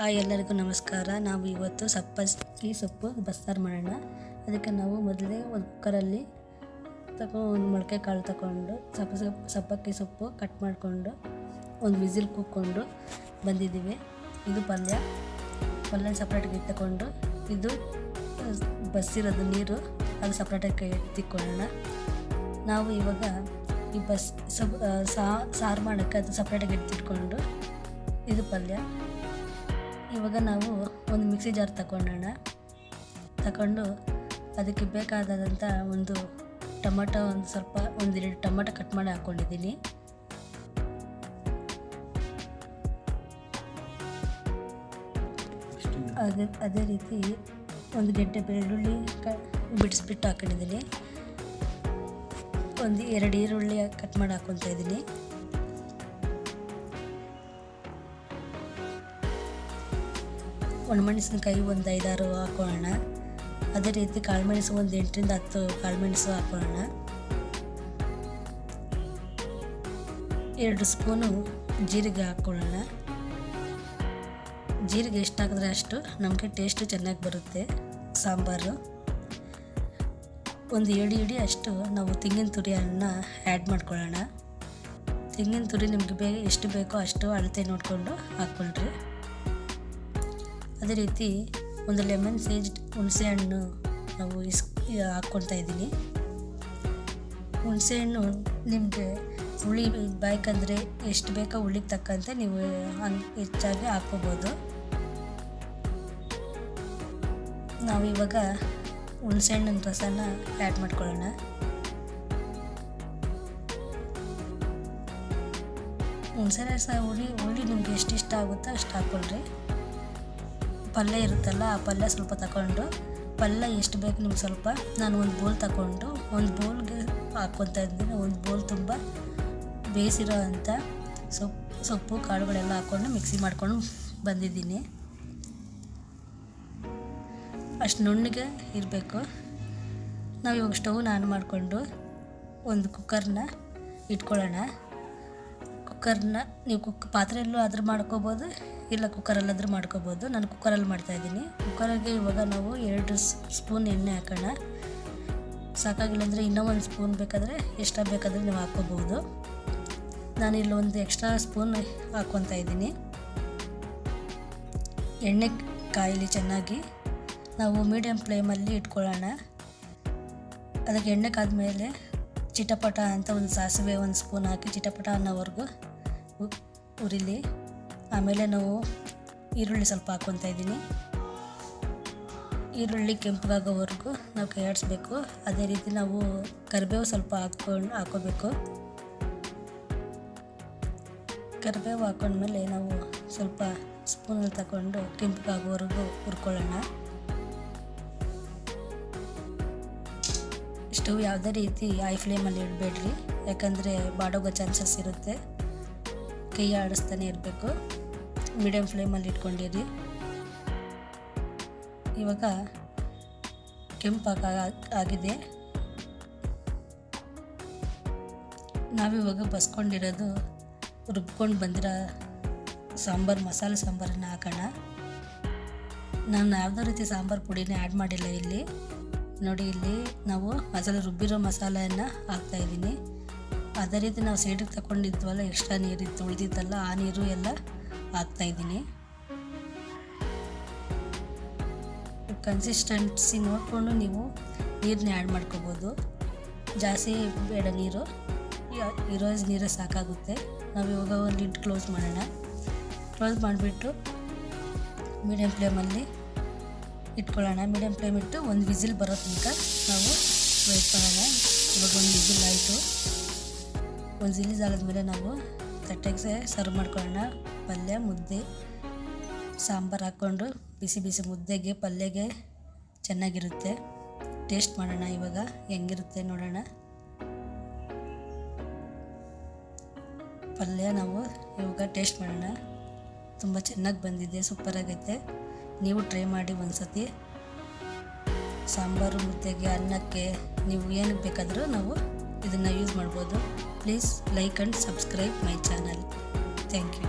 Hi ಎಲ್ಲರಿಗೂ ನಮಸ್ಕಾರ. ನಾವು ಇವತ್ತು ಸಪ್ಪಕ್ಕಿ ಸೊಪ್ಪು ಬಸ್ಸಾರು ಮಾಡೋಣ. ಅದಕ್ಕೆ ನಾವು ಮೊದಲೇ ಒಂದು ಕುಕ್ಕರಲ್ಲಿ ತಗೊ ಒಂದು ಮೊಳಕೆ ಕಾಳು ತಗೊಂಡು ಸಪ್ಪ ಸೊಪ್ಪು ಸಬ್ಬಕ್ಕಿ ಸೊಪ್ಪು ಕಟ್ ಮಾಡಿಕೊಂಡು, ಒಂದು ವಿಸಿಲ್ ಕೂಕ್ಕೊಂಡು ಬಂದಿದ್ದೀವಿ. ಇದು ಪಲ್ಯ. ಪಲ್ಯ ಸಪ್ರೇಟಾಗಿ ಇಟ್ಟುಕೊಂಡು, ಇದು ಬಸ್ಸಿರೋದು ನೀರು. ಅದು ಸಪ್ರೇಟಾಗಿ ಎತ್ತಿಕೊಳ್ಳೋಣ ನಾವು ಇವಾಗ ಈ ಬಸ್, ಸಬ್ ಸಾರು ಮಾಡೋಕ್ಕೆ ಅದು ಸಪ್ರೇಟಾಗಿ ಎತ್ತಿಟ್ಕೊಂಡು ಇದು ಪಲ್ಯ. ಇವಾಗ ನಾವು ಒಂದು ಮಿಕ್ಸಿ ಜಾರ್ ತಗೊಂಡೋಣ ತಗೊಂಡು ಅದಕ್ಕೆ ಬೇಕಾದಂಥ ಒಂದು ಟೊಮಟೊ ಒಂದು ಸ್ವಲ್ಪ ಒಂದೆರಡು ಟೊಮಟೊ ಕಟ್ ಮಾಡಿ ಹಾಕ್ಕೊಂಡಿದ್ದೀನಿ ಅದೇ ಅದೇ ರೀತಿ ಒಂದು ಗೆಡ್ಡೆ ಬೆಳ್ಳುಳ್ಳಿ ಕ, ಬಿಡಿಸ್ಬಿಟ್ಟು ಹಾಕೊಂಡಿದ್ದೀನಿ. ಒಂದು ಎರಡು ಈರುಳ್ಳಿ ಕಟ್ ಮಾಡಿ ಹಾಕ್ಕೊತಾ ಇದ್ದೀನಿ. ಒಣಮೆಣಸಿನ್ಕಾಯಿ ಒಂದು ಐದಾರು ಹಾಕೊಳ್ಳೋಣ. ಅದೇ ರೀತಿ ಕಾಳುಮೆಣಸು ಒಂದು ಎಂಟರಿಂದ ಹತ್ತು ಕಾಳುಮೆಣಸು ಹಾಕೊಳ್ಳೋಣ. ಎರಡು ಸ್ಪೂನು ಜೀರಿಗೆ ಹಾಕ್ಕೊಳ್ಳೋಣ ಜೀರಿಗೆ ಎಷ್ಟು ಹಾಕಿದ್ರೆ ಅಷ್ಟು ನಮಗೆ ಟೇಸ್ಟು ಚೆನ್ನಾಗಿ ಬರುತ್ತೆ ಸಾಂಬಾರು. ಒಂದು ಏಳು ಇಡಿ ಅಷ್ಟು ನಾವು ತೆಂಗಿನ ತುರಿಯನ್ನು ಆ್ಯಡ್ ಮಾಡ್ಕೊಳ್ಳೋಣ. ತೆಂಗಿನ ತುರಿ ನಿಮಗೆ ಬೇಗ ಎಷ್ಟು ಬೇಕೋ ಅಷ್ಟು ಅಳತೆ ನೋಡಿಕೊಂಡು ಹಾಕ್ಕೊಳ್ರಿ. ಅದೇ ರೀತಿ ಒಂದು ಲೆಮನ್ ಸೇಜ್ಡ್ ಹುಣಸೆ ಹಣ್ಣು ನಾವು ಇಸ್ ಹಾಕ್ಕೊಳ್ತಾ ಇದ್ದೀನಿ. ಹುಣಸೆ ಹಣ್ಣು ನಿಮಗೆ ಹುಳಿ ಬೇಕಂದರೆ ಎಷ್ಟು ಬೇಕೋ ಹುಳಿಗೆ ತಕ್ಕಂತೆ ನೀವು ಹೆಚ್ಚಾಗಿ ಹಾಕ್ಕೋಬೋದು. ನಾವು ಇವಾಗ ಹುಣಸೆ ಹಣ್ಣಿನ ರಸನ ಆ್ಯಡ್ ಮಾಡ್ಕೊಳ್ಳೋಣ. ಹುಣಸೆ ರಸ ಹುಳಿ ಹುಳಿ ನಿಮ್ಗೆ ಎಷ್ಟು ಇಷ್ಟ ಆಗುತ್ತೋ ಅಷ್ಟು ಹಾಕ್ಕೊಳ್ರಿ. ಪಲ್ಯ ಇರುತ್ತಲ್ಲ, ಆ ಪಲ್ಯ ಸ್ವಲ್ಪ ತಗೊಂಡು, ಪಲ್ಯ ಎಷ್ಟು ಬೇಕು ನಿಮ್ಗೆ ಸ್ವಲ್ಪ, ನಾನು ಒಂದು ಬೋಲ್ ತಗೊಂಡು, ಒಂದು ಬೋಲ್ಗೆ ಹಾಕ್ಕೊತಾ ಇದ್ದೀನಿ. ಒಂದು ಬೋಲ್ ತುಂಬ ಬೇಯಿಸಿರೋ ಅಂಥ ಸೊಪ್ಪು ಸೊಪ್ಪು, ಕಾಳುಗಳೆಲ್ಲ ಹಾಕ್ಕೊಂಡು ಮಿಕ್ಸಿ ಮಾಡ್ಕೊಂಡು ಬಂದಿದ್ದೀನಿ. ಅಷ್ಟು ನುಣ್ಣಗೆ ಇರಬೇಕು. ನಾವು ಇವಾಗ ಸ್ಟವ್ನ ಆನ್ ಮಾಡಿಕೊಂಡು ಒಂದು ಕುಕ್ಕರ್ನ ಇಟ್ಕೊಳ್ಳೋಣ. ಕುಕ್ಕರ್ನ ನೀವು ಕುಕ್ ಪಾತ್ರೆಯಲ್ಲೂ ಆದರೂ ಮಾಡ್ಕೋಬೋದು, ಇಲ್ಲ ಕುಕ್ಕರಲ್ಲಾದರೂ ಮಾಡ್ಕೋಬೋದು. ನಾನು ಕುಕ್ಕರಲ್ಲಿ ಮಾಡ್ತಾಯಿದ್ದೀನಿ ಕುಕ್ಕರಿಗೆ ಇವಾಗ ನಾವು ಎರಡು ಸ್ಪೂನ್ ಎಣ್ಣೆ ಹಾಕೋಣ. ಸಾಕಾಗಿಲ್ಲ ಅಂದರೆ ಇನ್ನೂ ಒಂದು ಸ್ಪೂನ್ ಬೇಕಾದರೆ ಎಷ್ಟ ಬೇಕಾದರೆ ನೀವು ಹಾಕ್ಕೋಬೋದು. ನಾನು ಇಲ್ಲೊಂದು ಎಕ್ಸ್ಟ್ರಾ ಸ್ಪೂನ್ ಹಾಕ್ಕೊತಾ ಇದ್ದೀನಿ. ಎಣ್ಣೆ ಕಾಯಿಲಿ ಚೆನ್ನಾಗಿ ನಾವು ಮೀಡಿಯಮ್ ಫ್ಲೇಮಲ್ಲಿ ಇಟ್ಕೊಳ್ಳೋಣ. ಅದಕ್ಕೆ ಎಣ್ಣೆ ಕಾದ ಮೇಲೆ ಚಿಟಪಟ ಅಂತ ಒಂದು ಸಾಸಿವೆ ಒಂದು ಸ್ಪೂನ್ ಹಾಕಿ ಚಿಟಪಟ ಅನ್ನೋವರೆಗೂ ಉರಿಲಿ. ಆಮೇಲೆ ನಾವು ಈರುಳ್ಳಿ ಸ್ವಲ್ಪ ಹಾಕ್ಕೊತಾ ಇದ್ದೀನಿ. ಈರುಳ್ಳಿ ಕೆಂಪಗಾಗೋವರೆಗೂ ನಾವು ಕೈಯಾಡಿಸ್ಬೇಕು. ಅದೇ ರೀತಿ ನಾವು ಕರಿಬೇವು ಸ್ವಲ್ಪ ಹಾಕ್ಕೊಂಡು ಹಾಕೋಬೇಕು ಕರಿಬೇವು ಹಾಕೊಂಡ್ಮೇಲೆ ನಾವು ಸ್ವಲ್ಪ ಸ್ಪೂನಲ್ಲಿ ತಗೊಂಡು ಕೆಂಪಗಾಗೋವರೆಗೂ ಹುರ್ಕೊಳ್ಳೋಣ. ಸ್ಟವ್ ಯಾವುದೇ ರೀತಿ ಐ ಫ್ಲೇಮಲ್ಲಿ ಇಡಬೇಡ್ರಿ. ಯಾಕಂದರೆ ಬಾಡೋಗೋ ಚಾನ್ಸಸ್ ಇರುತ್ತೆ. ಕೈ ಆಡಿಸ್ತಾನೆ ಇರಬೇಕು. ಮೀಡಿಯಮ್ ಫ್ಲೇಮಲ್ಲಿ ಇಟ್ಕೊಂಡಿರಿ. ಇವಾಗ ಕೆಂಪಾಗ ಆಗಿದೆ. ನಾವಿವಾಗ ಬಸ್ಕೊಂಡಿರೋದು ರುಬ್ಕೊಂಡು ಬಂದಿರೋ ಸಾಂಬಾರು, ಮಸಾಲೆ ಸಾಂಬಾರನ್ನು ಹಾಕೋಣ. ನಾನು ಯಾವುದೋ ರೀತಿ ಸಾಂಬಾರು ಪುಡಿನೇ ಆ್ಯಡ್ ಮಾಡಿಲ್ಲ ಇಲ್ಲಿ. ನೋಡಿ ಇಲ್ಲಿ ನಾವು ಮಸಾಲೆ, ರುಬ್ಬಿರೋ ಮಸಾಲೆಯನ್ನು ಹಾಕ್ತಾಯಿದ್ದೀನಿ ಅದೇ ರೀತಿ ನಾವು ಸೈಡಿಗೆ ತಗೊಂಡಿದ್ವಲ್ಲ, ಎಕ್ಸ್ಟ್ರಾ ನೀರಿತ್ತು ಉಳಿದಿತ್ತಲ್ಲ ಆ ನೀರು ಎಲ್ಲ ಹಾಕ್ತಾಯಿದ್ದೀನಿ ಕನ್ಸಿಸ್ಟೆನ್ಸಿ ನೋಡಿಕೊಂಡು ನೀವು ನೀರನ್ನ ಆ್ಯಡ್ ಮಾಡ್ಕೋಬೋದು. ಜಾಸ್ತಿ ಬೇಡ ನೀರು. ಇರೋ ನೀರೇ ಸಾಕಾಗುತ್ತೆ. ನಾವು ಇವಾಗ ಒಂದು ಲಿಡ್ ಕ್ಲೋಸ್ ಮಾಡೋಣ. ಕ್ಲೋಸ್ ಮಾಡಿಬಿಟ್ಟು ಮೀಡಿಯಮ್ ಫ್ಲೇಮಲ್ಲಿ ಇಟ್ಕೊಳ್ಳೋಣ. ಮೀಡಿಯಮ್ ಫ್ಲೇಮ್ ಇಟ್ಟು ಒಂದು ವಿಸಿಲ್ ಬರೋ ತನಕ ನಾವು ವೆಯ್ಟ್ ಮಾಡೋಣ. ಇವಾಗ ಒಂದು ವಿಸಿಲ್ ಆಯಿತು. ಒಂದು ರಿಲೀಸ್ ಆದಮೇಲೆ ನಾವು ತಟ್ಟೆಗೆ ಸರ್ವ್ ಮಾಡ್ಕೊಳ್ಳೋಣ. ಪಲ್ಯ, ಮುದ್ದೆ, ಸಾಂಬಾರು ಹಾಕ್ಕೊಂಡು ಬಿಸಿ ಬಿಸಿ ಮುದ್ದೆಗೆ, ಪಲ್ಯಗೆ ಚೆನ್ನಾಗಿರುತ್ತೆ. ಟೇಸ್ಟ್ ಮಾಡೋಣ ಇವಾಗ. ಹೆಂಗಿರುತ್ತೆ ನೋಡೋಣ. ಪಲ್ಯ ನಾವು ಇವಾಗ ಟೇಸ್ಟ್ ಮಾಡೋಣ. ತುಂಬ ಚೆನ್ನಾಗಿ ಬಂದಿದೆ ಸೂಪರಾಗೈತೆ ನೀವು ಟ್ರೈ ಮಾಡಿ ಒಂದು ಸತಿ ಸಾಂಬಾರು, ಮುದ್ದೆಗೆ, ಅನ್ನಕ್ಕೆ ನೀವು ಏನಕ್ಕೆ ಬೇಕಾದರೂ ನಾವು ಇದನ್ನು ಯೂಸ್ ಮಾಡ್ಬೋದು. Please like and subscribe my channel thank you